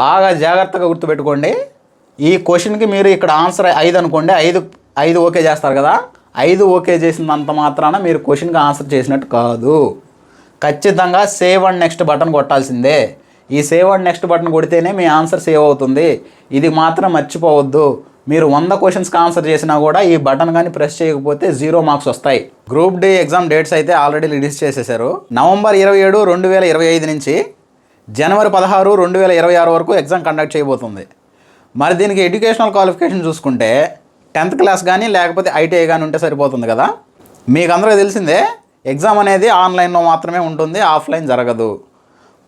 బాగా జాగ్రత్తగా గుర్తుపెట్టుకోండి. ఈ క్వశ్చన్కి మీరు ఇక్కడ ఆన్సర్ ఐదు అనుకోండి. ఐదు ఐదు ఓకే చేస్తారు కదా. ఐదు ఓకే చేసినంత మాత్రాన మీరు క్వశ్చన్కి ఆన్సర్ చేసినట్టు కాదు. ఖచ్చితంగా సేవ్ అండ్ నెక్స్ట్ బటన్ కొట్టాల్సిందే. ఈ సేవ్ అండ్ నెక్స్ట్ బటన్ కొడితేనే మీ ఆన్సర్ సేవ్ అవుతుంది. ఇది మాత్రం మర్చిపోవద్దు. మీరు వంద క్వశ్చన్స్కి ఆన్సర్ చేసినా కూడా ఈ బటన్ కానీ ప్రెస్ చేయకపోతే జీరో మార్క్స్ వస్తాయి. గ్రూప్ డి ఎగ్జామ్ డేట్స్ అయితే ఆల్రెడీ రిలీజ్ చేసేసారు. నవంబర్ ఇరవై ఏడు రెండు వేల ఇరవై ఐదు నుంచి జనవరి పదహారు రెండు వేల ఇరవై ఆరు వరకు ఎగ్జామ్ కండక్ట్ చేయబోతుంది. మరి దీనికి ఎడ్యుకేషనల్ క్వాలిఫికేషన్ చూసుకుంటే టెన్త్ క్లాస్ కానీ లేకపోతే ఐటీఐ కానీ ఉంటే సరిపోతుంది కదా? మీకు అందరికీ తెలిసిందే ఎగ్జామ్ అనేది ఆన్లైన్లో మాత్రమే ఉంటుంది ఆఫ్లైన్ జరగదు.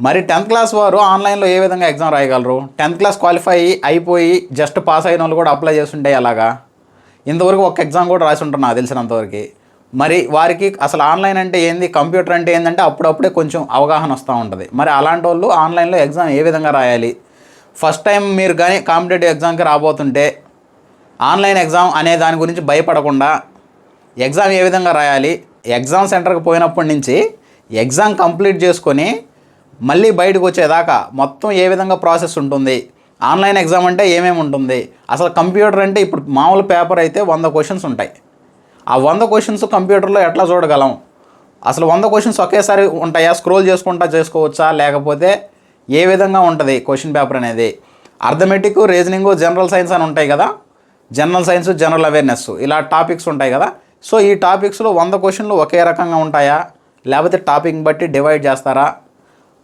మరి టెన్త్ క్లాస్ వారు ఆన్లైన్లో ఏ విధంగా ఎగ్జామ్ రాయగలరు? టెన్త్ క్లాస్ క్వాలిఫై అయిపోయి జస్ట్ పాస్ అయిన వాళ్ళు కూడా అప్లై చేస్తుంటే అలాగా ఇంతవరకు ఒక ఎగ్జామ్ కూడా రాసి ఉంటారు నాకు తెలిసినంతవరకు. మరి వారికి అసలు ఆన్లైన్ అంటే ఏంది? కంప్యూటర్ అంటే ఏంటంటే అప్పుడప్పుడే కొంచెం అవగాహన వస్తూ ఉంటుంది. మరి అలాంటి వాళ్ళు ఆన్లైన్లో ఎగ్జామ్ ఏ విధంగా రాయాలి? ఫస్ట్ టైం మీరు కానీ కాంపిటేటివ్ ఎగ్జామ్కి రాబోతుంటే ఆన్లైన్ ఎగ్జామ్ అనే దాని గురించి భయపడకుండా ఎగ్జామ్ ఏ విధంగా రాయాలి? ఎగ్జామ్ సెంటర్కి పోయినప్పటి నుంచి ఎగ్జామ్ కంప్లీట్ చేసుకొని మళ్ళీ బయటకు వచ్చేదాకా మొత్తం ఏ విధంగా ప్రాసెస్ ఉంటుంది? ఆన్లైన్ ఎగ్జామ్ అంటే ఏమేమి ఉంటుంది? అసలు కంప్యూటర్ అంటే ఇప్పుడు మామూలు పేపర్ అయితే వంద క్వశ్చన్స్ ఉంటాయి. ఆ వంద క్వశ్చన్స్ కంప్యూటర్లో ఎట్లా చూడగలం? అసలు వంద క్వశ్చన్స్ ఒకేసారి ఉంటాయా? స్క్రోల్ చేసుకుంటా చేసుకోవచ్చా? లేకపోతే ఏ విధంగా ఉంటుంది క్వశ్చన్ పేపర్ అనేది? అర్థమెటిక్ రీజనింగ్ జనరల్ సైన్స్ అని ఉంటాయి కదా? జనరల్ సైన్స్ జనరల్ అవేర్నెస్ ఇలా టాపిక్స్ ఉంటాయి కదా? సో ఈ టాపిక్స్లో వంద క్వశ్చన్లు ఒకే రకంగా ఉంటాయా? లేకపోతే టాపిక్ బట్టి డివైడ్ చేస్తారా?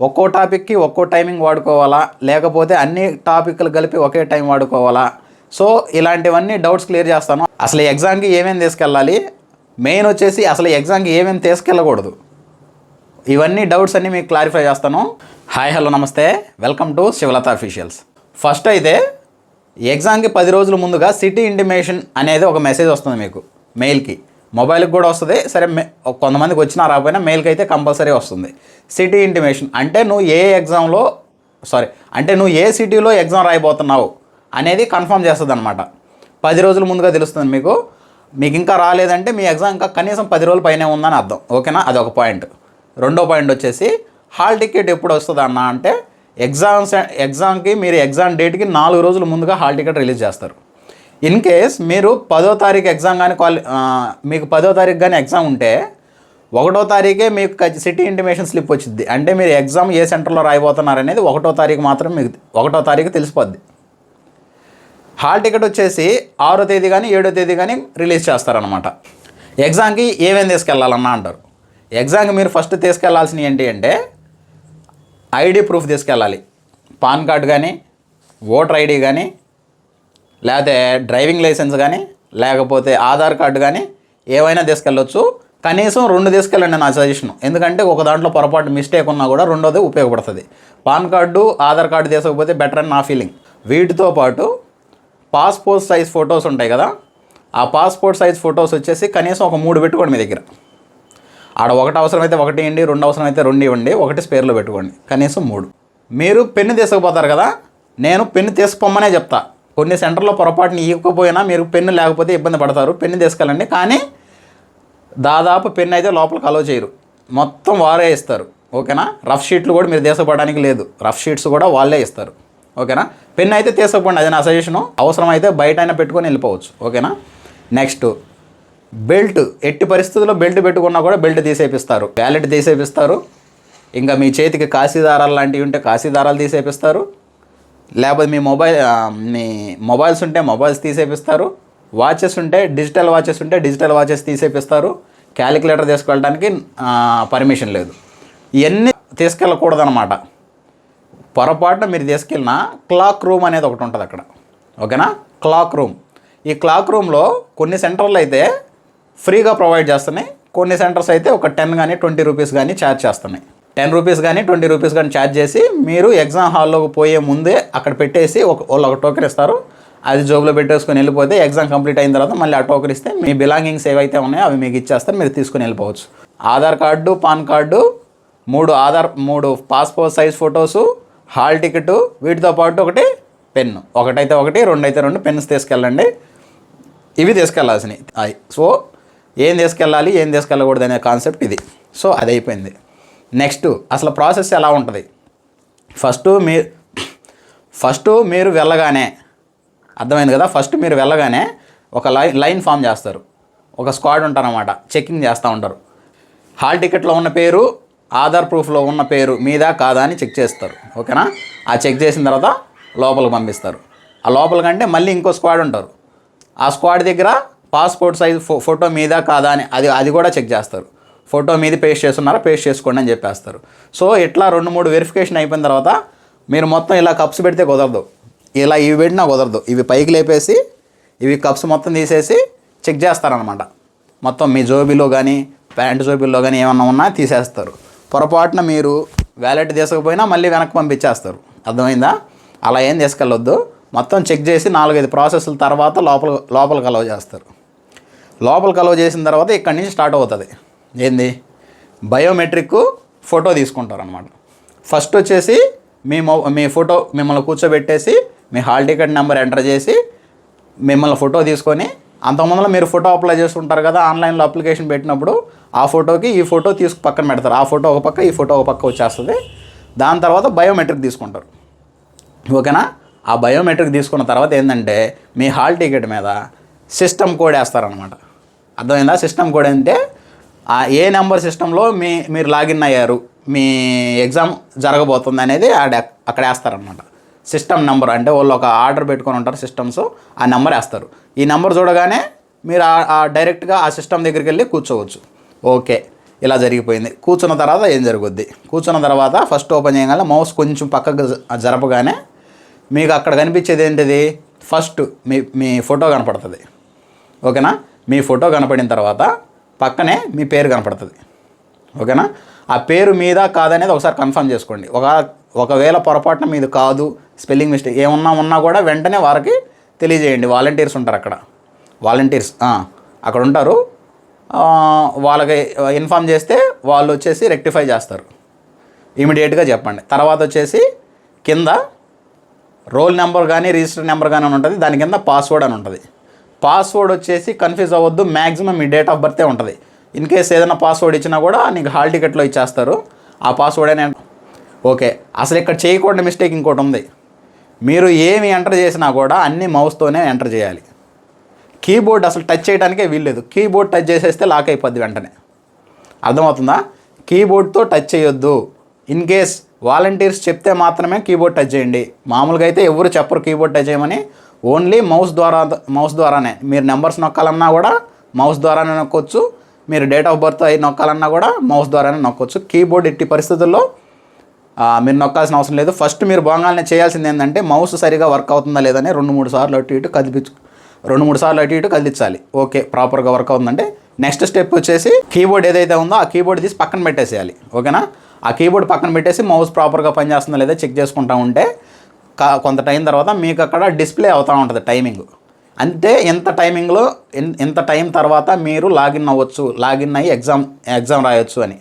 ఒక్కో టాపిక్కి ఒక్కో టైమింగ్ వాడుకోవాలా? లేకపోతే అన్ని టాపిక్లు కలిపి ఒకే టైం వాడుకోవాలా? సో ఇలాంటివన్నీ డౌట్స్ క్లియర్ చేస్తాను. అసలు ఎగ్జామ్కి ఏమేమి తీసుకెళ్ళాలి? మెయిన్ వచ్చేసి అసలు ఎగ్జామ్కి ఏమేమి తీసుకెళ్ళకూడదు. ఇవన్నీ డౌట్స్ అన్నీ మీకు క్లారిఫై చేస్తాను. హాయ్ హలో నమస్తే. Welcome to Sivalatha officials. First అయితే ఎగ్జామ్కి పది రోజుల ముందుగా సిటీ ఇంటిమేషన్ అనేది ఒక మెసేజ్ వస్తుంది మీకు మెయిల్కి మొబైల్కి కూడా వస్తుంది. సరే కొంతమందికి వచ్చినా రాకపోయినా మెయిల్కి అయితే కంపల్సరీ వస్తుంది. సిటీ ఇంటిమేషన్ అంటే నువ్వు ఏ ఎగ్జామ్లో సారీ అంటే నువ్వు ఏ సిటీలో ఎగ్జామ్ రాయబోతున్నావు? అనేది కన్ఫర్మ్ చేస్తుంది అనమాట పది రోజుల ముందుగా తెలుస్తుంది మీకు. మీకు ఇంకా రాలేదంటే మీ ఎగ్జామ్ ఇంకా కనీసం పది రోజుల పైనే ఉందని అర్థం. ఓకేనా? అదొక పాయింట్ రెండో పాయింట్ వచ్చేసి హాల్ టికెట్ ఎప్పుడు వస్తుంది అన్న అంటే ఎగ్జామ్స్ ఎగ్జామ్కి మీరు ఎగ్జామ్ డేట్కి నాలుగు రోజుల ముందుగా హాల్ టికెట్ రిలీజ్ చేస్తారు. ఇన్ కేస్ మీరు పదో తారీఖు ఎగ్జామ్ కానీ క్వాలి మీకు పదో తారీఖు కానీ ఎగ్జామ్ ఉంటే ఒకటో తారీఖే మీకు సిటీ ఇంటిమేషన్ స్లిప్ వచ్చింది అంటే మీరు ఎగ్జామ్ ఏ సెంటర్లో రాయబోతున్నారు అనేది ఒకటో తారీఖు మాత్రం మీకు ఒకటో తారీఖు తెలిసిపోద్ది. హాల్ టికెట్ వచ్చేసి ఆరో తేదీ కానీ ఏడో తేదీ కానీ రిలీజ్ చేస్తారనమాట ఎగ్జామ్కి ఏమేమి తీసుకెళ్ళాలన్నా అంటారు. ఎగ్జామ్కి మీరు ఫస్ట్ తీసుకెళ్ళాల్సినవి ఏంటి అంటే ఐడి ప్రూఫ్ తీసుకెళ్ళాలి. పాన్ కార్డ్ కానీ ఓటర్ ఐడి కానీ లేకపోతే డ్రైవింగ్ లైసెన్స్ కానీ లేకపోతే ఆధార్ కార్డు కానీ ఏవైనా తీసుకెళ్ళొచ్చు. కనీసం రెండు తీసుకెళ్ళండి నా సజెషన్. ఎందుకంటే ఒక దాంట్లో పొరపాటు మిస్టేక్ ఉన్నా కూడా రెండోది ఉపయోగపడుతుంది. పాన్ కార్డు ఆధార్ కార్డు తీసుకపోతే బెటర్ అని నా ఫీలింగ్. వీటితో పాటు పాస్పోర్ట్ సైజ్ ఫొటోస్ ఉంటాయి కదా ఆ పాస్పోర్ట్ సైజ్ ఫొటోస్ వచ్చేసి కనీసం ఒక మూడు పెట్టుకోండి మీ దగ్గర. ఆడ ఒకటి అవసరమైతే ఒకటి ఇవ్వండి రెండు అవసరమైతే రెండు ఇవ్వండి ఒకటి స్పేర్లో పెట్టుకోండి కనీసం మూడు. మీరు పెన్ను తీసుకుపోతారు కదా నేను పెన్ను తీసుకుపోమనే చెప్తా. కొన్ని సెంటర్లో పొరపాటుని ఇవ్వకపోయినా మీరు పెన్ను లేకపోతే ఇబ్బంది పడతారు పెన్ను తీసుకెళ్ళండి. కానీ దాదాపు పెన్ను అయితే లోపలికి అలో చేయరు. మొత్తం వారే ఇస్తారు. ఓకేనా? రఫ్ షీట్లు కూడా మీరు తీసుకుపోవడానికి లేదు. రఫ్ షీట్స్ కూడా వాళ్ళే ఇస్తారు. ఓకేనా? పెన్ అయితే తీసుకోండి అది నా సజెషను అవసరం అయితే బయట అయినా పెట్టుకొని వెళ్ళిపోవచ్చు. ఓకేనా? Next belt. ఎట్టి పరిస్థితుల్లో బెల్ట్ పెట్టుకున్నా కూడా బెల్ట్ తీసేపిస్తారు. వ్యాలెట్ తీసేపిస్తారు. ఇంకా మీ చేతికి కాశీదారాలు లాంటివి ఉంటే కాశీదారాలు తీసేపిస్తారు. లేకపోతే మీ మొబైల్ మీ మొబైల్స్ ఉంటే మొబైల్స్ తీసేపిస్తారు. వాచెస్ ఉంటే డిజిటల్ వాచెస్ ఉంటే డిజిటల్ వాచెస్ తీసేపిస్తారు. క్యాలిక్యులేటర్ తీసుకెళ్ళడానికి పర్మిషన్ లేదు. ఇవన్నీ తీసుకెళ్ళకూడదన్నమాట. పొరపాటున మీరు తీసుకెళ్ళిన క్లాక్ రూమ్ అనేది ఒకటి ఉంటుంది అక్కడ. ఓకేనా? Clock room. ఈ క్లాక్ రూమ్లో కొన్ని సెంటర్లు అయితే ఫ్రీగా ప్రొవైడ్ చేస్తున్నాయి. కొన్ని సెంటర్స్ అయితే ఒక టెన్ కానీ ట్వంటీ రూపీస్ కానీ ఛార్జ్ చేస్తున్నాయి. టెన్ రూపీస్ కానీ ట్వంటీ రూపీస్ కానీ ఛార్జ్ చేసి మీరు ఎగ్జామ్ హాల్లోకి పోయే ముందే అక్కడ పెట్టేసి ఒక వాళ్ళు ఒక టోకెన్ ఇస్తారు. అది జోబులో పెట్టేసుకొని వెళ్ళిపోతే ఎగ్జామ్ కంప్లీట్ అయిన తర్వాత మళ్ళీ ఆ టోకెన్ ఇస్తే మీ బిలాంగింగ్స్ ఏవైతే ఉన్నాయో అవి మీకు ఇచ్చేస్తారు మీరు తీసుకుని వెళ్ళిపోవచ్చు. ఆధార్ కార్డు పాన్ కార్డు మూడు ఆధార్ మూడు passport size photos hall ticket వీటితో పాటు ఒకటి పెన్ను ఒకటైతే ఒకటి రెండు అయితే రెండు పెన్స్ తీసుకెళ్ళండి. ఇవి తీసుకెళ్ళాల్సినవి అవి సో ఏం తీసుకెళ్ళాలి ఏం తీసుకెళ్ళకూడదు అనే కాన్సెప్ట్ ఇది. సో అది అయిపోయింది. నెక్స్ట్ అసలు ప్రాసెస్ ఎలా ఉంటుంది? ఫస్ట్ మీ ఫస్ట్ మీరు వెళ్ళగానే అర్థమైంది కదా? ఫస్ట్ మీరు వెళ్ళగానే ఒక లైన్ లైన్ ఫామ్ చేస్తారు. ఒక స్క్వాడ్ ఉంటారన్నమాట. చెకింగ్ చేస్తూ ఉంటారు. హాల్ టికెట్లో ఉన్న పేరు ఆధార్ ప్రూఫ్లో ఉన్న పేరు మీదా కాదా అని చెక్ చేస్తారు. ఓకేనా? ఆ చెక్ చేసిన తర్వాత లోపలికి పంపిస్తారు. ఆ లోపల కంటే మళ్ళీ ఇంకో స్క్వాడ్ ఉంటారు. ఆ స్క్వాడ్ దగ్గర పాస్పోర్ట్ సైజ్ ఫో ఫోటో మీదా కాదా అని అది అది కూడా చెక్ చేస్తారు. ఫోటో మీద పేస్ట్ చేస్తున్నారా? పేస్ట్ చేసుకోండి అని చెప్పేస్తారు. సో ఇట్లా రెండు మూడు వెరిఫికేషన్ అయిపోయిన తర్వాత మీరు మొత్తం ఇలా కప్స్ పెడితే కుదరదు. ఇలా ఇవి పెట్టినా కుదరదు. ఇవి పైకి లేపేసి ఇవి కప్స్ మొత్తం తీసేసి చెక్ చేస్తారనమాట మొత్తం మీ జోబీలో కానీ ప్యాంట్ జోబీల్లో కానీ ఏమన్నా ఉన్నా తీసేస్తారు. పొరపాటున మీరు వ్యాలెట్ తీసుకపోయినా మళ్ళీ వెనక్కి పంపించేస్తారు. అర్థమైందా? అలా ఏం తీసుకెళ్ళొద్దు. మొత్తం చెక్ చేసి నాలుగైదు ప్రాసెస్ల తర్వాత లోపల లోపలికి అలవ్ చేస్తారు. లోపలికి అలవ్ చేసిన తర్వాత ఇక్కడి నుంచి స్టార్ట్ అవుతుంది. ఏంది? బయోమెట్రిక్ ఫోటో తీసుకుంటారు అనమాట ఫస్ట్ వచ్చేసి మీ మొ మీ ఫోటో మిమ్మల్ని కూర్చోబెట్టేసి మీ హాల్ టికెట్ నెంబర్ ఎంటర్ చేసి మిమ్మల్ని ఫోటో తీసుకొని అంతకుముందులో మీరు ఫోటో అప్లై చేస్తుంటారు కదా ఆన్లైన్లో అప్లికేషన్ పెట్టినప్పుడు ఆ ఫోటోకి ఈ ఫోటో తీసుకు పక్కన పెడతారు. ఆ ఫోటో ఒక పక్క ఈ ఫోటో ఒక పక్క వచ్చేస్తుంది. దాని తర్వాత బయోమెట్రిక్ తీసుకుంటారు. ఓకేనా? ఆ బయోమెట్రిక్ తీసుకున్న తర్వాత ఏంటంటే మీ హాల్ టికెట్ మీద సిస్టమ్ కోడ్ వేస్తారనమాట అర్థమైందా? సిస్టమ్ కోడ్ అంటే ఆ ఏ నెంబర్ సిస్టంలో మీ మీరు లాగిన్ అయ్యారు మీ ఎగ్జామ్ జరగబోతుంది అనేది ఆడ అక్కడ వేస్తారనమాట సిస్టమ్ నెంబర్ అంటే వాళ్ళు ఒక ఆర్డర్ పెట్టుకొని ఉంటారు సిస్టమ్స్ ఆ నెంబర్ వేస్తారు. ఈ నెంబర్ చూడగానే మీరు ఆ- ఆ డైరెక్ట్గా ఆ సిస్టమ్ దగ్గరికి వెళ్ళి కూర్చోవచ్చు. ఓకే ఇలా జరిగిపోయింది. కూర్చున్న తర్వాత ఏం జరుగుద్ది? కూర్చున్న తర్వాత ఫస్ట్ ఓపెన్ చేయగానే మౌస్ కొంచెం పక్కకు జరపగానే మీకు అక్కడ కనిపించేది ఏంటిది? ఫస్ట్ మీ మీ ఫోటో కనపడుతుంది. ఓకేనా? మీ ఫోటో కనపడిన తర్వాత పక్కనే మీ పేరు కనపడుతుంది. ఓకేనా? ఆ పేరు మీద కాదనేది ఒకసారి కన్ఫర్మ్ చేసుకోండి. ఒక ఒకవేళ పొరపాటున మీది కాదు స్పెల్లింగ్ మిస్టేక్ ఏమన్నా ఉన్నా కూడా వెంటనే వారికి తెలియజేయండి. వాలంటీర్స్ ఉంటారు అక్కడ. వాలంటీర్స్ అక్కడ ఉంటారు. వాళ్ళకి ఇన్ఫామ్ చేస్తే వాళ్ళు వచ్చేసి రెక్టిఫై చేస్తారు. ఇమీడియట్గా చెప్పండి. తర్వాత వచ్చేసి కింద రోల్ నెంబర్ కానీ రిజిస్టర్ నెంబర్ కానీ అని ఉంటుంది. దాని కింద పాస్వర్డ్ అని ఉంటుంది. పాస్వర్డ్ వచ్చేసి కన్ఫ్యూజ్ అవ్వద్దు. మ్యాక్సిమం మీ డేట్ ఆఫ్ బర్తే ఉంటుంది. ఇన్ కేస్ ఏదైనా పాస్వర్డ్ ఇచ్చినా కూడా నీకు హాల్ టికెట్లో ఇచ్చేస్తారు. ఆ పాస్వర్డ్ అనే ఓకే అసలు ఇక్కడ చేయకూడని మిస్టేక్ ఇంకోటి ఉంది. మీరు ఏమి ఎంటర్ చేసినా కూడా అన్ని మౌస్తోనే ఎంటర్ చేయాలి. కీబోర్డ్ అసలు టచ్ చేయడానికే వీల్లేదు. కీబోర్డ్ టచ్ చేసేస్తే లాక్ అయిపోద్ది వెంటనే. అర్థమవుతుందా? కీబోర్డ్తో టచ్ చేయొద్దు. ఇన్ కేస్ వాలంటీర్స్ చెప్తే మాత్రమే కీబోర్డ్ టచ్ చేయండి. మామూలుగా అయితే ఎవరు చెప్పరు కీబోర్డ్ టచ్ చేయమని. ఓన్లీ మౌస్ ద్వారా మౌస్ ద్వారానే. మీరు నెంబర్స్ నొక్కాలన్నా కూడా మౌస్ ద్వారానే నొక్కొచ్చు. మీరు డేట్ ఆఫ్ బర్త్ అయి నొక్కాలన్నా కూడా మౌస్ ద్వారానే నొక్కొచ్చు. కీబోర్డ్ ఎట్టి పరిస్థితుల్లో మీరు నొక్కాల్సిన అవసరం లేదు. ఫస్ట్ మీరు బాగానే చేయాల్సింది ఏంటంటే మౌస్ సరిగా వర్క్ అవుతుందా లేదని రెండు మూడు సార్లు అటు ఇటు కదిపించు రెండు మూడు సార్లు అటు ఇటు కదిలించాలి. ఓకే ప్రాపర్గా వర్క్ అవుతుందంటే నెక్స్ట్ స్టెప్ వచ్చేసి కీబోర్డ్ ఏదైతే ఉందో ఆ కీబోర్డ్ తీసి పక్కన పెట్టేసేయాలి. ఓకేనా? ఆ కీబోర్డ్ పక్కన పెట్టేసి మౌస్ ప్రాపర్గా పనిచేస్తుందో లేదా చెక్ చేసుకుంటా ఉంటే కా- కొంత టైం తర్వాత మీకు అక్కడ డిస్ప్లే అవుతూ ఉంటుంది టైమింగ్ అంతే ఎంత టైమింగ్లో ఎంత టైం తర్వాత మీరు లాగిన్ అవ్వచ్చు లాగిన్ అయ్యి ఎగ్జామ్ ఎగ్జామ్ రాయొచ్చు అని.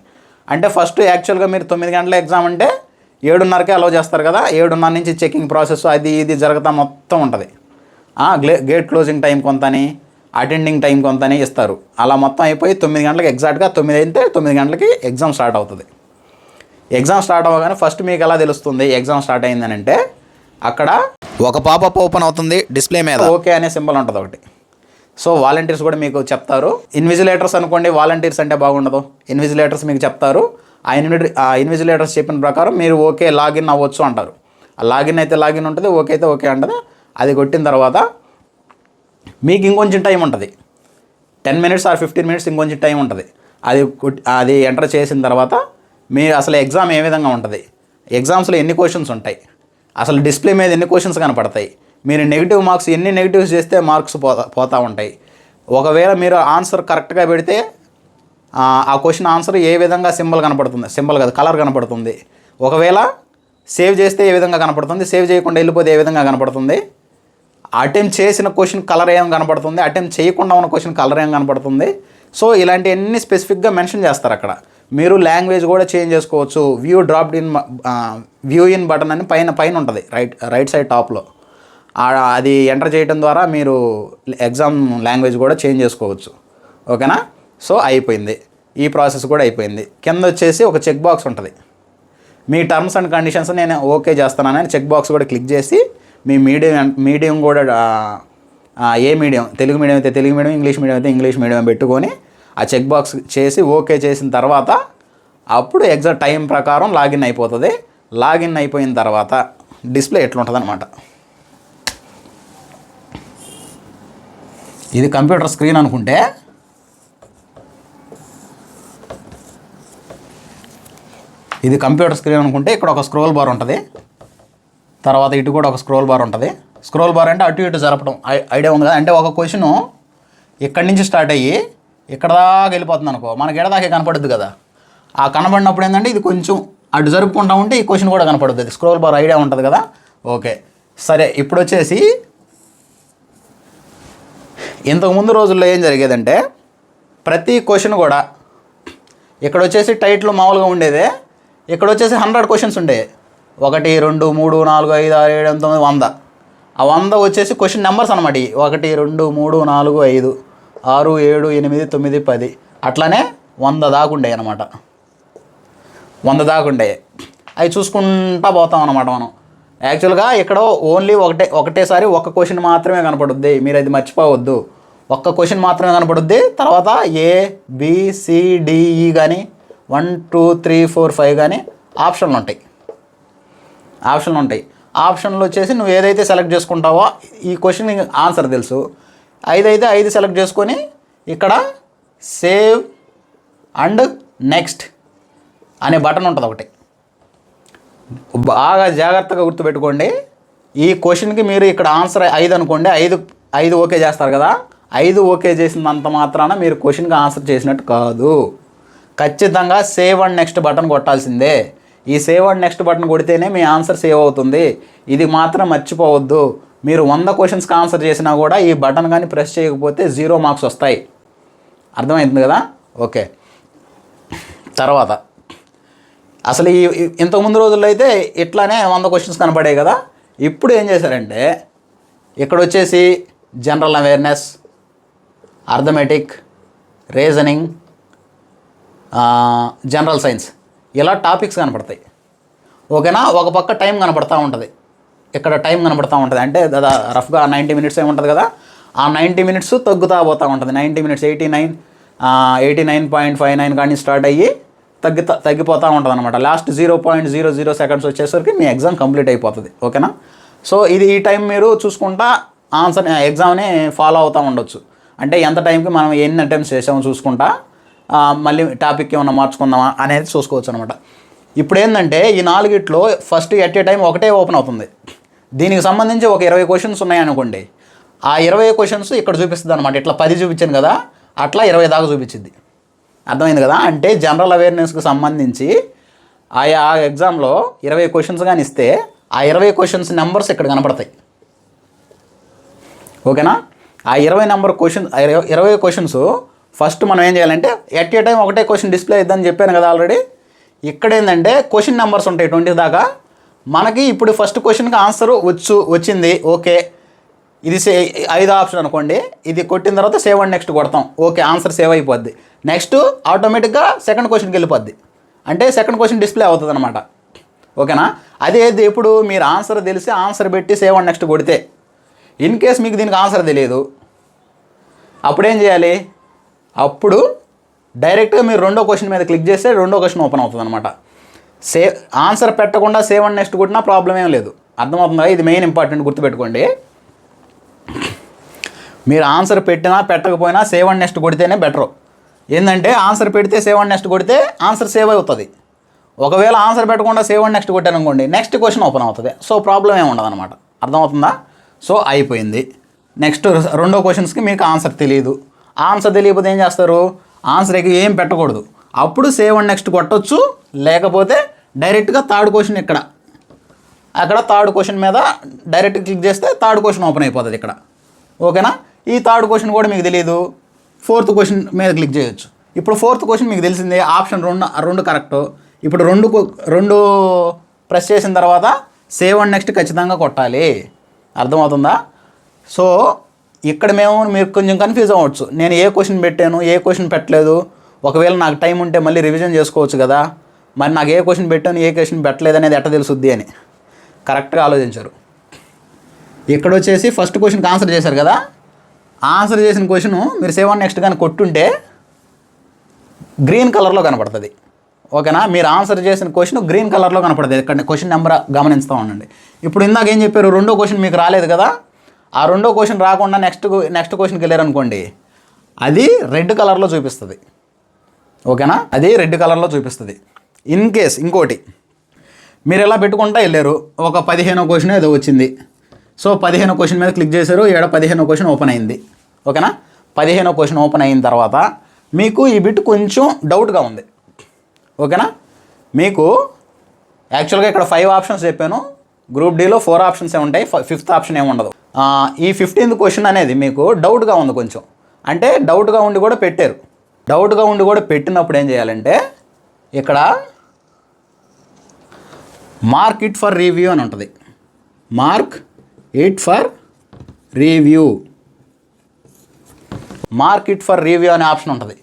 అంటే ఫస్ట్ యాక్చువల్గా మీరు తొమ్మిది గంటల ఎగ్జామ్ అంటే ఏడున్నరకే అలౌ చేస్తారు కదా ఏడున్నర నుంచి చెకింగ్ ప్రాసెస్ అది ఇది జరుగుతా మొత్తం ఉంటుంది. గేట్ క్లోజింగ్ టైం కొంతని అటెండింగ్ టైం కొంతని ఇస్తారు. అలా మొత్తం అయిపోయి తొమ్మిది గంటలకు ఎగ్జాక్ట్గా తొమ్మిది అయితే తొమ్మిది గంటలకి ఎగ్జామ్ స్టార్ట్ అవుతుంది. ఎగ్జామ్ స్టార్ట్ అవ్వగానే ఫస్ట్ మీకు ఎలా తెలుస్తుంది ఎగ్జామ్ స్టార్ట్ అయిందని అంటే అక్కడ ఒక పాపప్ ఓపెన్ అవుతుంది డిస్ప్లే మీద. ఓకే అనే సింబల్ ఉంటుంది ఒకటి. సో వాలంటీర్స్ కూడా మీకు చెప్తారు. ఇన్విజిలేటర్స్ అనుకోండి వాలంటీర్స్ అంటే బాగుండదు. ఇన్విజిలేటర్స్ మీకు చెప్తారు. ఆ ఇన్వి ఆ ఇన్విజిలేటర్స్ చెప్పిన ప్రకారం మీరు ఓకే లాగిన్ అవ్వచ్చు అంటారు. ఆ లాగిన్ అయితే లాగిన్ ఉంటుంది ఓకే అయితే ఓకే అంటది. అది కొట్టిన తర్వాత మీకు ఇంకొంచెం టైం ఉంటుంది. Ten minutes or fifteen minutes ఇంకొంచెం టైం ఉంటుంది. అది అది ఎంటర్ చేసిన తర్వాత మీ అసలు ఎగ్జామ్ ఏ విధంగా ఉంటుంది? ఎగ్జామ్స్లో ఎన్ని క్వశ్చన్స్ ఉంటాయి? అసలు డిస్ప్లే మీద ఎన్ని క్వశ్చన్స్ కనపడతాయి? మీరు నెగిటివ్ మార్క్స్ ఎన్ని నెగిటివ్స్ చేస్తే మార్క్స్ పోతా పోతూ ఉంటాయి? ఒకవేళ మీరు ఆన్సర్ కరెక్ట్గా పెడితే ఆ, ఆ క్వశ్చన్ ఆన్సర్ ఏ విధంగా సింబల్ కనపడుతుంది? సింబల్ కాదు కలర్ కనపడుతుంది. ఒకవేళ సేవ్ చేస్తే ఏ విధంగా కనపడుతుంది? సేవ్ చేయకుండా వెళ్ళిపోతే ఏ విధంగా కనపడుతుంది? అటెంప్ట్ చేసిన క్వశ్చన్ కలర్ ఏం కనపడుతుంది అటెంప్ట్ చేయకుండా ఉన్న క్వశ్చన్ కలర్ ఏం కనపడుతుంది సో ఇలాంటివన్నీ స్పెసిఫిక్గా మెన్షన్ చేస్తారు అక్కడ. మీరు లాంగ్వేజ్ కూడా చేంజ్ చేసుకోవచ్చు. View dropped in view in button అని పైన పైన ఉంటుంది. రైట్ రైట్ సైడ్ టాప్లో అది ఎంటర్ చేయడం ద్వారా మీరు ఎగ్జామ్ లాంగ్వేజ్ కూడా చేంజ్ చేసుకోవచ్చు. ఓకేనా సో అయిపోయింది. ఈ ప్రాసెస్ కూడా అయిపోయింది. కింద వచ్చేసి ఒక చెక్ బాక్స్ ఉంటుంది. మీ టర్మ్స్ అండ్ కండిషన్స్ నేను ఓకే చేస్తున్నానని చెక్ బాక్స్ కూడా క్లిక్ చేసి మీ మీడియం మీడియం కూడా ఏ మీడియం? తెలుగు మీడియం అయితే తెలుగు మీడియం ఇంగ్లీష్ మీడియం అయితే ఇంగ్లీష్ మీడియం పెట్టుకొని ఆ చెక్ బాక్స్ చేసి ఓకే చేసిన తర్వాత అప్పుడు ఎగ్జాక్ట్ టైం ప్రకారం లాగిన్ అయిపోతుంది. లాగిన్ అయిపోయిన తర్వాత డిస్ప్లే ఎట్లుంటుంది అనమాట ఇది కంప్యూటర్ స్క్రీన్ అనుకుంటే ఇది కంప్యూటర్ స్క్రీన్ అనుకుంటే ఇక్కడ ఒక స్క్రోల్ బార్ ఉంటుంది. తర్వాత ఇటు కూడా ఒక స్క్రోల్ బార్ ఉంటుంది. స్క్రోల్ బార్ అంటే అటు ఇటు జరపడం. ఐడియా ఉంది కదా? అంటే ఒక క్వశ్చన్ ఇక్కడి నుంచి స్టార్ట్ అయ్యి ఇక్కడ దాకా వెళ్ళిపోతుంది అనుకో. మనకి ఎడదాకే కనపడుద్ది కదా? ఆ కనపడినప్పుడు ఏంటంటే ఇది కొంచెం అటు జరుపుకుంటా ఉంటే ఈ క్వశ్చన్ కూడా కనపడుతుంది స్క్రోల్ బార్ ఐడియా ఉంటుంది కదా? ఓకే సరే ఇప్పుడు వచ్చేసి ఇంతకు ముందు రోజుల్లో ఏం జరిగేదంటే ప్రతి క్వశ్చన్ కూడా ఇక్కడ వచ్చేసి టైటిల్ మామూలుగా ఉండేదే. ఇక్కడ వచ్చేసి హండ్రెడ్ క్వశ్చన్స్ ఉండే ఒకటి రెండు మూడు నాలుగు ఐదు ఆరు ఏడు తొమ్మిది వంద. ఆ వంద వచ్చేసి క్వశ్చన్ నెంబర్స్ అనమాట ఒకటి రెండు మూడు నాలుగు ఐదు ఆరు ఏడు ఎనిమిది తొమ్మిది పది. అట్లానే వంద దాకుండే అనమాట వంద దాకుండే అవి చూసుకుంటా పోతాం అనమాట మనం. యాక్చువల్గా ఇక్కడ ఓన్లీ ఒకటే ఒకటేసారి ఒక్క క్వశ్చన్ మాత్రమే కనపడుద్ది. మీరు అది మర్చిపోవద్దు. ఒక్క క్వశ్చన్ మాత్రమే కనపడుద్ది. తర్వాత A B C D E కానీ one two three four five కానీ ఆప్షన్లు ఉంటాయి. ఆప్షన్లు ఉంటాయి. ఆప్షన్లు వచ్చేసి నువ్వు ఏదైతే సెలెక్ట్ చేసుకుంటావో ఈ క్వశ్చన్ ఆన్సర్ తెలుసు. ఐదు అయితే ఐదు సెలెక్ట్ చేసుకొని ఇక్కడ సేవ్ అండ్ నెక్స్ట్ అనే బటన్ ఉంటుంది ఒకటి. బాగా జాగ్రత్తగా గుర్తుపెట్టుకోండి. ఈ క్వశ్చన్కి మీరు ఇక్కడ ఆన్సర్ ఐదు అనుకోండి. ఐదు ఐదు ఓకే చేస్తారు కదా. ఐదు ఓకే చేసినంత మాత్రాన మీరు క్వశ్చన్కి ఆన్సర్ చేసినట్టు కాదు. ఖచ్చితంగా సేవ్ అండ్ నెక్స్ట్ బటన్ కొట్టాల్సిందే. ఈ సేవ్ అండ్ నెక్స్ట్ బటన్ కొడితేనే మీ ఆన్సర్ సేవ్ అవుతుంది. ఇది మాత్రం మర్చిపోవద్దు. మీరు వంద క్వశ్చన్స్కి ఆన్సర్ చేసినా కూడా ఈ బటన్ కానీ ప్రెస్ చేయకపోతే జీరో మార్క్స్ వస్తాయి. అర్థమైంది కదా? ఓకే. తర్వాత అసలు ఈ ఈ- ఇంతకుముందు రోజుల్లో అయితే ఇట్లానే వంద క్వశ్చన్స్ కనపడాయి కదా? ఇప్పుడు ఏం చేశారంటే ఇక్కడ వచ్చేసి general awareness arithmetic reasoning general science ఇలా టాపిక్స్ కనపడతాయి. ఓకేనా? ఒక పక్క టైం కనపడతా ఉంటుంది. ఇక్కడ టైం కనపడతా ఉంటుంది? అంటే దాదా రఫ్గా నైంటీ మినిట్స్ ఏమి ఉంటుంది కదా? ఆ నైంటీ మినిట్స్ తగ్గుతూ పోతూ ఉంటుంది. Ninety minutes eighty nine eighty nine point five nine కానీ స్టార్ట్ అయ్యి తగ్గుతా తగ్గిపోతూ ఉంటుంది అనమాట last zero point zero zero seconds వచ్చేసరికి మీ ఎగ్జామ్ కంప్లీట్ అయిపోతుంది. ఓకేనా? సో ఇది ఈ టైం మీరు చూసుకుంటా ఆన్సర్ ఎగ్జామ్ని ఫాలో అవుతూ ఉండొచ్చు. అంటే ఎంత టైంకి మనం ఎన్ని అటెంప్ట్స్ చేసామో చూసుకుంటా. మళ్ళీ టాపిక్ ఏమైనా మార్చుకుందామా అనేది చూసుకోవచ్చు అనమాట ఇప్పుడు ఏంటంటే ఈ నాలుగిట్లో ఫస్ట్ ఎట్ ఏ టైం ఒకటే ఓపెన్ అవుతుంది. దీనికి సంబంధించి ఒక ఇరవై క్వశ్చన్స్ ఉన్నాయనుకోండి. ఆ ఇరవై క్వశ్చన్స్ ఇక్కడ చూపిస్తుంది అనమాట ఇట్లా పది చూపించాను కదా అట్లా ఇరవై దాకా చూపించింది. అర్థమైంది కదా? అంటే జనరల్ అవేర్నెస్కి సంబంధించి ఆయా ఎగ్జామ్లో ఇరవై క్వశ్చన్స్ కానీ ఇస్తే ఆ ఇరవై క్వశ్చన్స్ నెంబర్స్ ఇక్కడ కనపడతాయి. ఓకేనా? ఆ ఇరవై నెంబర్ క్వశ్చన్ ఇరవై క్వశ్చన్స్ ఫస్ట్ మనం ఏం చేయాలంటే ఎట్ ఏ టైం ఒకటే క్వశ్చన్ డిస్ప్లే ఇద్దని చెప్పాను కదా ఆల్రెడీ ఇక్కడ ఏంటంటే క్వశ్చన్ నెంబర్స్ ఉంటాయి ట్వంటీ దాకా. మనకి ఇప్పుడు ఫస్ట్ క్వశ్చన్కి ఆన్సర్ వచ్చు వచ్చింది ఓకే. ఇది సే ఐదు ఆప్షన్ అనుకోండి. ఇది కొట్టిన తర్వాత సేవ్ అండ్ నెక్స్ట్ కొడతాం. ఓకే ఆన్సర్ సేవ్ అయిపోద్ది. నెక్స్ట్ ఆటోమేటిక్గా సెకండ్ క్వశ్చన్కి వెళ్ళిపోద్ది. అంటే సెకండ్ క్వశ్చన్ డిస్ప్లే అవుతుంది అనమాట ఓకేనా? అదే ఇప్పుడు మీరు ఆన్సర్ తెలిసి ఆన్సర్ పెట్టి సేవ్ అండ్ నెక్స్ట్ కొడితే. ఇన్ కేస్ మీకు దీనికి ఆన్సర్ తెలియదు. అప్పుడు ఏం చేయాలి? అప్పుడు డైరెక్ట్గా మీరు రెండో క్వశ్చన్ మీద క్లిక్ చేస్తే రెండో క్వశ్చన్ ఓపెన్ అవుతుంది అనమాట సేవ్ ఆన్సర్ పెట్టకుండా సేవ్ అండ్ నెక్స్ట్ కొట్టినా ప్రాబ్లం ఏం లేదు. అర్థమవుతుందా? ఇది మెయిన్ ఇంపార్టెంట్ గుర్తుపెట్టుకోండి. మీరు ఆన్సర్ పెట్టినా పెట్టకపోయినా సేవ్ అండ్ నెక్స్ట్ కొడితేనే బెటర్. ఏంటంటే ఆన్సర్ పెడితే సేవ్ అండ్ నెక్స్ట్ కొడితే ఆన్సర్ సేవ్ అవుతుంది. ఒకవేళ ఆన్సర్ పెట్టకుండా సేవ్ అండ్ నెక్స్ట్ కొట్టాను అనుకోండి నెక్స్ట్ క్వశ్చన్ ఓపెన్ అవుతుంది. సో ప్రాబ్లం ఏమి ఉండదు అనమాట అర్థమవుతుందా? సో అయిపోయింది. నెక్స్ట్ రెండో క్వశ్చన్స్కి మీకు ఆన్సర్ తెలియదు ఆన్సర్ తెలియకపోతే ఏం చేస్తారు? ఆన్సర్కి ఏం పెట్టకూడదు. అప్పుడు సేవ్ అండ్ నెక్స్ట్ కొట్టచ్చు లేకపోతే డైరెక్ట్గా థర్డ్ క్వశ్చన్ ఇక్కడ. అక్కడ థర్డ్ క్వశ్చన్ మీద డైరెక్ట్ క్లిక్ చేస్తే థర్డ్ క్వశ్చన్ ఓపెన్ అయిపోతుంది ఇక్కడ. ఓకేనా? ఈ థర్డ్ క్వశ్చన్ కూడా మీకు తెలియదు ఫోర్త్ క్వశ్చన్ మీద క్లిక్ చేయొచ్చు. ఇప్పుడు ఫోర్త్ క్వశ్చన్ మీకు తెలిసిందే ఆప్షన్ రెండు రెండు కరెక్ట్ ఇప్పుడు రెండు రెండు ప్రెస్ చేసిన తర్వాత సేవ్ అండ్ నెక్స్ట్ ఖచ్చితంగా కొట్టాలి. అర్థమవుతుందా? సో ఇక్కడ మేము మీరు కొంచెం కన్ఫ్యూజ్ అవ్వచ్చు. నేను ఏ క్వశ్చన్ పెట్టాను ఏ క్వశ్చన్ పెట్టలేదు. ఒకవేళ నాకు టైం ఉంటే మళ్ళీ రివిజన్ చేసుకోవచ్చు కదా. మరి నాకు ఏ క్వశ్చన్ పెట్టాను ఏ క్వశ్చన్ పెట్టలేదు అనేది ఎట్ట తెలుసుద్ది అని. కరెక్ట్గా ఆలోచించారు. ఇక్కడ వచ్చేసి ఫస్ట్ క్వశ్చన్కి ఆన్సర్ చేశారు కదా. ఆన్సర్ చేసిన క్వశ్చన్ మీరు సెవెన్ నెక్స్ట్ కానీ కొట్టుంటే గ్రీన్ కలర్లో కనపడుతుంది. ఓకేనా? మీరు ఆన్సర్ చేసిన క్వశ్చన్ గ్రీన్ కలర్లో కనపడుతుంది. ఇక్కడ క్వశ్చన్ నెంబర్ గమనిస్తూ ఉండండి. ఇప్పుడు ఇందాక ఏం చెప్పారు? రెండో క్వశ్చన్ మీకు రాలేదు కదా. ఆ రెండో క్వశ్చన్ రాకుండా నెక్స్ట్ నెక్స్ట్ క్వశ్చన్కి వెళ్ళారనుకోండి అది రెడ్ కలర్లో చూపిస్తుంది. ఓకేనా? అది రెడ్ కలర్లో చూపిస్తుంది. ఇన్ కేస్ ఇంకోటి మీరు ఎలా పెట్టుకుంటా వెళ్ళారు? ఒక పదిహేనో క్వశ్చన్ ఏదో వచ్చింది. సో పదిహేనో క్వశ్చన్ మీద క్లిక్ చేశారు ఏడ పదిహేనో క్వశ్చన్ ఓపెన్ అయింది. ఓకేనా? పదిహేనో క్వశ్చన్ ఓపెన్ అయిన తర్వాత మీకు ఈ బిట్ కొంచెం డౌట్గా ఉంది. ఓకేనా? మీకు యాక్చువల్గా ఇక్కడ ఫైవ్ ఆప్షన్స్ చెప్పాను. గ్రూప్ డీలో ఫోర్ ఆప్షన్స్ ఏ ఉంటాయి ఫిఫ్త్ ఆప్షన్ ఏమి ఉండదు. ఈ ఫిఫ్టీన్త్ క్వశ్చన్ అనేది మీకు డౌట్గా ఉంది కొంచెం. అంటే డౌట్గా ఉండి కూడా పెట్టారు. డౌట్గా ఉండి కూడా పెట్టినప్పుడు ఏం చేయాలంటే ఇక్కడ మార్క్ ఇట్ ఫర్ రివ్యూ అని ఉంటుంది. Mark it for review mark it for review అనే ఆప్షన్ ఉంటుంది.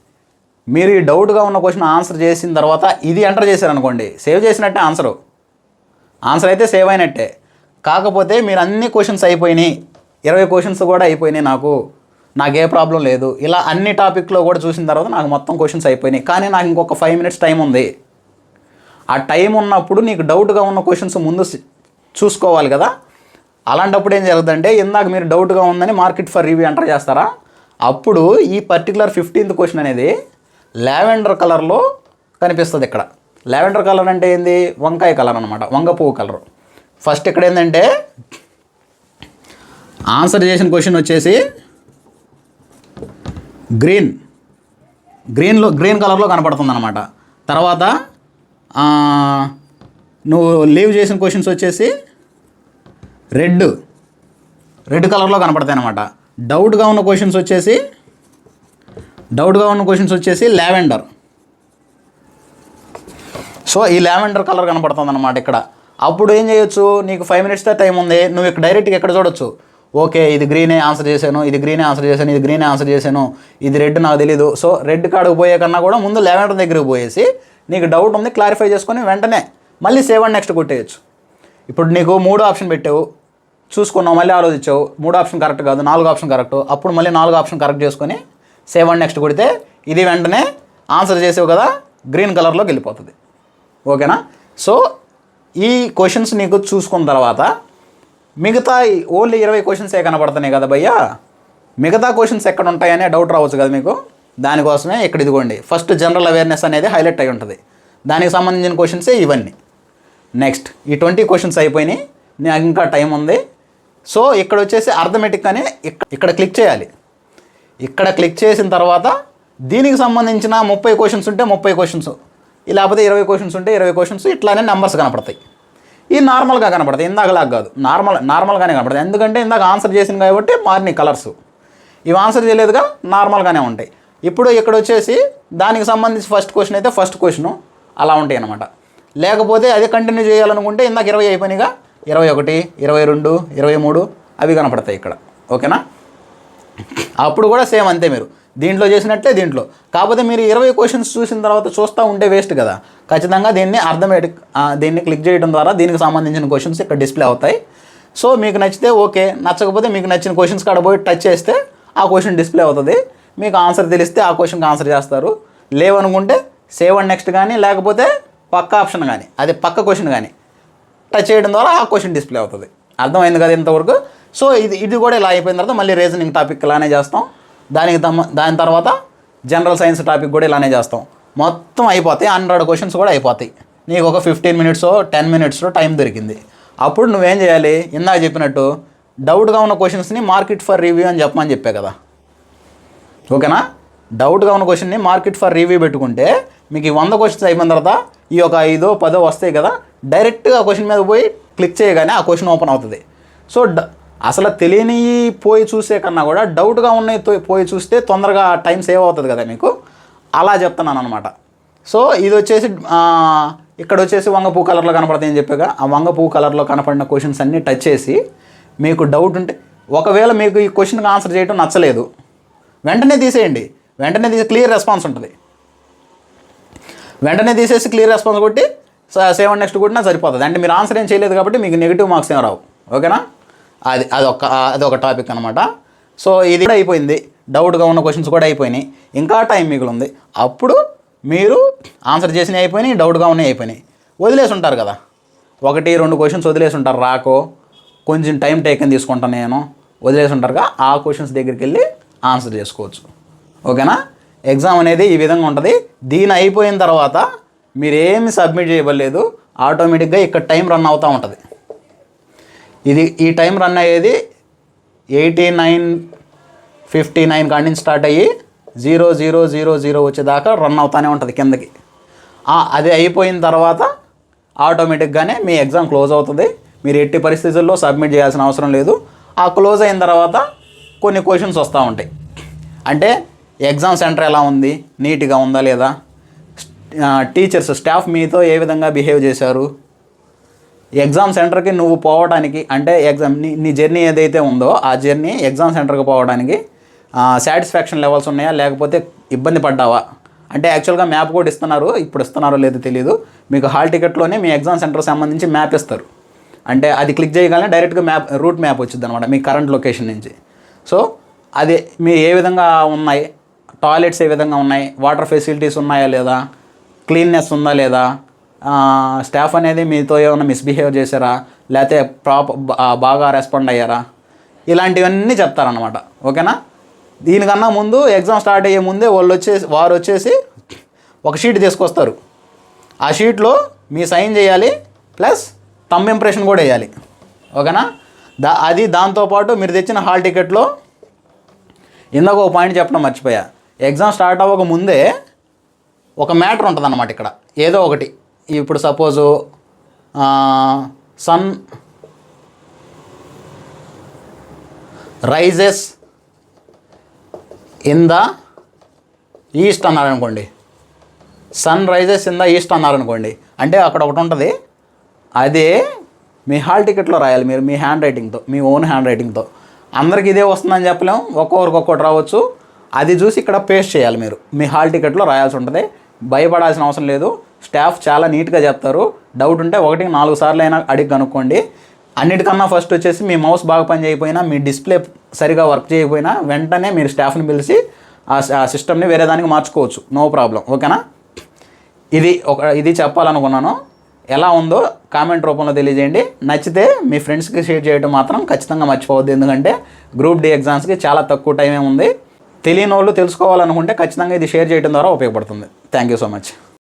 మీరు ఈ డౌట్గా ఉన్న క్వశ్చన్ ఆన్సర్ చేసిన తర్వాత ఇది ఎంటర్ చేశారనుకోండి సేవ్ చేసినట్టే ఆన్సరు ఆన్సర్ అయితే సేవ్ అయినట్టే. కాకపోతే మీరు అన్ని క్వశ్చన్స్ అయిపోయినాయి. ఇరవై క్వశ్చన్స్ కూడా అయిపోయినాయి నాకు. నాకు ఏ ప్రాబ్లం లేదు. ఇలా అన్ని టాపిక్లో కూడా చూసిన తర్వాత నాకు మొత్తం క్వశ్చన్స్ అయిపోయినాయి. కానీ నాకు ఇంకొక ఫైవ్ మినిట్స్ టైం ఉంది. ఆ టైం ఉన్నప్పుడు నీకు డౌట్గా ఉన్న క్వశ్చన్స్ ముందు చూసుకోవాలి కదా. అలాంటప్పుడు ఏం జరుగుతుందంటే ఇందాక మీరు డౌట్గా ఉందని మార్కెట్ ఫర్ రివ్యూ ఎంటర్ చేస్తారా? అప్పుడు ఈ పర్టికులర్ ఫిఫ్టీన్త్ క్వశ్చన్ అనేది లావెండర్ కలర్లో కనిపిస్తుంది ఇక్కడ. లావెండర్ కలర్ అంటే ఏంది? వంకాయ కలర్ అనమాట వంగ పువ్వు కలర్ ఫస్ట్ ఇక్కడ ఏంటంటే ఆన్సర్ చేసిన క్వశ్చన్ వచ్చేసి గ్రీన్. గ్రీన్లో గ్రీన్ కలర్లో కనపడుతుంది అనమాట తర్వాత నువ్వు లీవ్ చేసిన క్వశ్చన్స్ వచ్చేసి రెడ్. రెడ్ కలర్లో కనపడతాయి అనమాట డౌట్గా ఉన్న క్వశ్చన్స్ వచ్చేసి డౌట్గా ఉన్న క్వశ్చన్స్ వచ్చేసి లావెండర్. సో ఈ లావెండర్ కలర్ కనపడుతుంది అనమాట ఇక్కడ. అప్పుడు ఏం చేయొచ్చు? నీకు ఫైవ్ మినిట్స్ టైం ఉంది. నువ్వు ఇక్కడ డైరెక్ట్గా ఎక్కడ చూడొచ్చు? ఓకే ఇది గ్రీనే ఆన్సర్ చేశాను ఇది గ్రీనే ఆన్సర్ చేశాను ఇది గ్రీనే ఆన్సర్ చేశాను ఇది రెడ్ నాకు తెలీదు. సో రెడ్ కాడకు పోయే కన్నా కూడా ముందు లెవెంటర్ దగ్గరికి పోయేసి నీకు డౌట్ ఉంది క్లారిఫై చేసుకొని వెంటనే మళ్ళీ సేవ్ అండ్ నెక్స్ట్ కొట్టేయచ్చు. ఇప్పుడు నీకు మూడో ఆప్షన్ పెట్టావు. చూసుకున్నావు మళ్ళీ ఆలోచించావు. మూడో ఆప్షన్ కరెక్ట్ కాదు నాలుగు ఆప్షన్ కరెక్ట్ అప్పుడు మళ్ళీ నాలుగు ఆప్షన్ కరెక్ట్ చేసుకొని సేవ్ అండ్ నెక్స్ట్ కొడితే ఇది వెంటనే ఆన్సర్ చేసావు కదా గ్రీన్ కలర్లోకి వెళ్ళిపోతుంది. ఓకేనా? సో ఈ క్వశ్చన్స్ నీకు చూసుకున్న తర్వాత మిగతా ఓన్లీ ఇరవై క్వశ్చన్సే కనపడుతున్నాయి కదా భయ్యా? మిగతా క్వశ్చన్స్ ఎక్కడ ఉంటాయనే డౌట్ రావచ్చు కదా మీకు? దానికోసమే ఇక్కడ ఇదిగోండి. ఫస్ట్ జనరల్ అవేర్నెస్ అనేది హైలైట్ అయి ఉంటుంది. దానికి సంబంధించిన క్వశ్చన్సే ఇవన్నీ. నెక్స్ట్ ఈ ట్వంటీ క్వశ్చన్స్ అయిపోయినాయి. నాకు ఇంకా టైం ఉంది. సో ఇక్కడ వచ్చేసి అర్థమెటిక్ అని ఇక్కడ ఇక్కడ క్లిక్ చేయాలి. ఇక్కడ క్లిక్ చేసిన తర్వాత దీనికి సంబంధించిన ముప్పై క్వశ్చన్స్ ఉంటే ముప్పై క్వశ్చన్స్ లేకపోతే ఇరవై క్వశ్చన్స్ ఉంటే ఇరవై క్వశ్చన్స్ ఇట్లానే నెంబర్స్ కనపడతాయి. ఈ నార్మల్గా కనపడతాయి. ఇందాకలాగా కాదు. నార్మల్ నార్మల్గానే కనపడతాయి. ఎందుకంటే ఇందాక ఆన్సర్ చేసింది కాబట్టి మారినాయి కలర్స్ ఇవి ఆన్సర్ చేయలేదుగా నార్మల్గానే ఉంటాయి. ఇప్పుడు ఇక్కడ వచ్చేసి దానికి సంబంధించి ఫస్ట్ క్వశ్చన్ అయితే ఫస్ట్ క్వశ్చన్ అలా ఉంటాయి అనమాట లేకపోతే అదే కంటిన్యూ చేయాలనుకుంటే ఇందాక ఇరవై అయిపోయినాయిగా. ఇరవై ఒకటి ఇరవై రెండు ఇరవై మూడు అవి కనపడతాయి ఇక్కడ. ఓకేనా? అప్పుడు కూడా సేమ్ అంతే మీరు. దీంట్లో చేసినట్లే దీంట్లో. కాకపోతే మీరు ఇరవై క్వశ్చన్స్ చూసిన తర్వాత చూస్తూ ఉంటే వేస్ట్ కదా. ఖచ్చితంగా దీన్ని అర్థమేటిక్ దీన్ని క్లిక్ చేయడం ద్వారా దీనికి సంబంధించిన క్వశ్చన్స్ ఇక్కడ డిస్ప్లే అవుతాయి. సో మీకు నచ్చితే ఓకే. నచ్చకపోతే మీకు నచ్చిన క్వశ్చన్స్ కాడ పోయి టచ్ చేస్తే ఆ క్వశ్చన్ డిస్ప్లే అవుతుంది. మీకు ఆన్సర్ తెలిస్తే ఆ క్వశ్చన్కి ఆన్సర్ చేస్తారు. లేవనుకుంటే సేవ్ అండ్ నెక్స్ట్ కానీ లేకపోతే పక్క ఆప్షన్ కానీ అది పక్క క్వశ్చన్ కానీ టచ్ చేయడం ద్వారా ఆ క్వశ్చన్ డిస్ప్లే అవుతుంది. అర్థమైంది కదా ఇంతవరకు? సో ఇది ఇది కూడా ఇలా అయిపోయిన తర్వాత మళ్ళీ రీజనింగ్ టాపిక్ ఇలానే చేస్తాం. దానికి తమ దాని తర్వాత జనరల్ సైన్స్ టాపిక్ కూడా ఇలానే చేస్తాం. మొత్తం అయిపోతాయి. హండ్రెడ్ క్వశ్చన్స్ కూడా అయిపోతాయి. నీకు ఒక ఫిఫ్టీన్ మినిట్స్ టెన్ మినిట్స్లో టైం దొరికింది. అప్పుడు నువ్వేం చేయాలి? ఇందాక చెప్పినట్టు డౌట్గా ఉన్న క్వశ్చన్స్ని మార్కెట్ ఫర్ రివ్యూ అని చెప్పమని చెప్పా కదా. ఓకేనా? డౌట్గా ఉన్న క్వశ్చన్ని మార్కెట్ ఫర్ రివ్యూ పెట్టుకుంటే మీకు ఈ వంద క్వశ్చన్స్ అయిపోయిన తర్వాత ఈ ఒక ఐదో పదో వస్తాయి కదా. డైరెక్ట్గా క్వశ్చన్ మీద పోయి క్లిక్ చేయగానే ఆ క్వశ్చన్ ఓపెన్ అవుతుంది. సో డ- అసలు తెలియని పోయి చూసే కన్నా కూడా డౌట్గా ఉన్నాయి తో- పోయి చూస్తే తొందరగా టైం సేవ్ అవుతుంది కదా మీకు? అలా చెప్తున్నాను అనమాట సో ఇది వచ్చేసి ఇక్కడ వచ్చేసి వంగ పువ్వు కలర్లో కనపడతాయని చెప్పాక ఆ వంగ పువ్వు కలర్లో కనపడిన క్వశ్చన్స్ అన్నీ టచ్ చేసి మీకు డౌట్ ఉంటే ఒకవేళ మీకు ఈ క్వశ్చన్కి ఆన్సర్ చేయడం నచ్చలేదు వెంటనే తీసేయండి. వెంటనే తీసి క్లియర్ రెస్పాన్స్ ఉంటుంది. వెంటనే తీసేసి క్లియర్ రెస్పాన్స్ కొట్టి సెవెన్ అండ్ నెక్స్ట్ కొట్టినా సరిపోతుంది. అంటే మీరు ఆన్సర్ ఏం చేయలేదు కాబట్టి మీకు నెగిటివ్ మార్క్స్ ఏం రావు. ఓకేనా? అది అదొక అదొక టాపిక్ అనమాట సో ఇది కూడా అయిపోయింది. డౌట్గా ఉన్న క్వశ్చన్స్ కూడా అయిపోయినాయి. ఇంకా టైం మిగిలింది. అప్పుడు మీరు ఆన్సర్ చేసినవి అయిపోయినాయి డౌట్గా ఉన్నాయి అయిపోయినాయి. వదిలేసి ఉంటారు కదా. ఒకటి రెండు క్వశ్చన్స్ వదిలేసి ఉంటారు రాకో కొంచెం టైం టేకన్ తీసుకుంటాను నేను. వదిలేసి ఉంటారుగా ఆ క్వశ్చన్స్ దగ్గరికి వెళ్ళి ఆన్సర్ చేసుకోవచ్చు. ఓకేనా? ఎగ్జామ్ అనేది ఈ విధంగా ఉంటుంది. దీని అయిపోయిన తర్వాత మీరేమి సబ్మిట్ చేయబడలేదు. ఆటోమేటిక్గా ఇక్కడ టైం రన్ అవుతూ ఉంటుంది. ఇది ఈ టైం రన్ అయ్యేది ఎయిటీ నైన్ ఫిఫ్టీ నైన్ కాడి నుంచి స్టార్ట్ అయ్యి జీరో జీరో జీరో జీరో వచ్చేదాకా రన్ అవుతూనే ఉంటుంది కిందకి. అది అయిపోయిన తర్వాత ఆటోమేటిక్గానే మీ ఎగ్జామ్ క్లోజ్ అవుతుంది. మీరు ఎట్టి పరిస్థితుల్లో సబ్మిట్ చేయాల్సిన అవసరం లేదు. ఆ క్లోజ్ అయిన తర్వాత కొన్ని క్వశ్చన్స్ వస్తూ ఉంటాయి. అంటే ఎగ్జామ్ సెంటర్ ఎలా ఉంది? నీట్గా ఉందా లేదా? టీచర్స్ స్టాఫ్ మీతో ఏ విధంగా బిహేవ్ చేశారు? ఎగ్జామ్ సెంటర్కి నువ్వు పోవడానికి అంటే ఎగ్జామ్ నీ నీ జర్నీ ఏదైతే ఉందో ఆ జర్నీ ఎగ్జామ్ సెంటర్కి పోవడానికి సాటిస్ఫాక్షన్ లెవెల్స్ ఉన్నాయా? లేకపోతే ఇబ్బంది పడ్డావా? అంటే యాక్చువల్గా మ్యాప్ కూడా ఇస్తున్నారు. ఇప్పుడు ఇస్తున్నారో లేదో తెలియదు మీకు హాల్ టికెట్లోనే మీ ఎగ్జామ్ సెంటర్ సంబంధించి మ్యాప్ ఇస్తారు. అంటే అది క్లిక్ చేయగానే డైరెక్ట్గా మ్యాప్ రూట్ మ్యాప్ వచ్చింది అనమాట మీ కరెంట్ లొకేషన్ నుంచి. సో అది మీ ఏ విధంగా ఉన్నాయి? టాయిలెట్స్ ఏ విధంగా ఉన్నాయి? వాటర్ ఫెసిలిటీస్ ఉన్నాయా లేదా? క్లీన్నెస్ ఉందా లేదా? స్టాఫ్ అనేది మీతో ఏమైనా మిస్బిహేవ్ చేశారా? లేకపోతే ప్రాప బాగా రెస్పాండ్ అయ్యారా? ఇలాంటివన్నీ చెప్తారనమాట ఓకేనా? దీనికన్నా ముందు ఎగ్జామ్ స్టార్ట్ అయ్యే ముందే వాళ్ళు వచ్చేసి వారు వచ్చేసి ఒక షీట్ తీసుకొస్తారు. ఆ షీట్లో మీ సైన్ చేయాలి ప్లస్ తమ్ ఇంప్రెషన్ కూడా వేయాలి. ఓకేనా? దా అది దాంతోపాటు మీరు తెచ్చిన హాల్ టికెట్లో ఇందాక ఒక పాయింట్ చెప్పడం మర్చిపోయా. ఎగ్జామ్ స్టార్ట్ అవ్వక ముందే ఒక మ్యాటర్ ఉంటుంది అన్నమాట ఇక్కడ. ఏదో ఒకటి. ఇప్పుడు suppose sun rises in the east అన్నారనుకోండి. Sun rises in the east అన్నారనుకోండి. అంటే అక్కడ ఒకటి ఉంటుంది. అదే మీ హాల్ టికెట్లో రాయాలి మీరు మీ హ్యాండ్ రైటింగ్తో మీ ఓన్ హ్యాండ్ రైటింగ్తో అందరికి ఇదే వస్తుందని చెప్పలేం. ఒక్కొక్కరికి ఒక్కొక్కటి రావచ్చు. అది చూసి ఇక్కడ పేస్ట్ చేయాలి మీరు. మీ హాల్ టికెట్లో రాయాల్సి ఉంటుంది. భయపడాల్సిన అవసరం లేదు. స్టాఫ్ చాలా నీట్గా చెప్తారు డౌట్ ఉంటే ఒకటి నాలుగు సార్లు అయినా అడిగి కనుక్కోండి. అన్నిటికన్నా ఫస్ట్ వచ్చేసి మీ మౌస్ బాగా పని చేయకపోయినా మీ డిస్ప్లే సరిగా వర్క్ చేయకపోయినా వెంటనే మీరు స్టాఫ్ని పిలిచి ఆ సిస్టమ్ని వేరే దానికి మార్చుకోవచ్చు. No problem. ఓకేనా? ఇది ఒక ఇది చెప్పాలనుకున్నాను. ఎలా ఉందో కామెంట్ రూపంలో తెలియజేయండి. నచ్చితే మీ ఫ్రెండ్స్కి షేర్ చేయడం మాత్రం ఖచ్చితంగా మర్చిపోవద్దు. ఎందుకంటే గ్రూప్ డి ఎగ్జామ్స్కి చాలా తక్కువ టైమే ఉంది. తెలియని వాళ్ళు తెలుసుకోవాలనుకుంటే ఖచ్చితంగా ఇది షేర్ చేయడం ద్వారా ఉపయోగపడుతుంది. Thank you so much.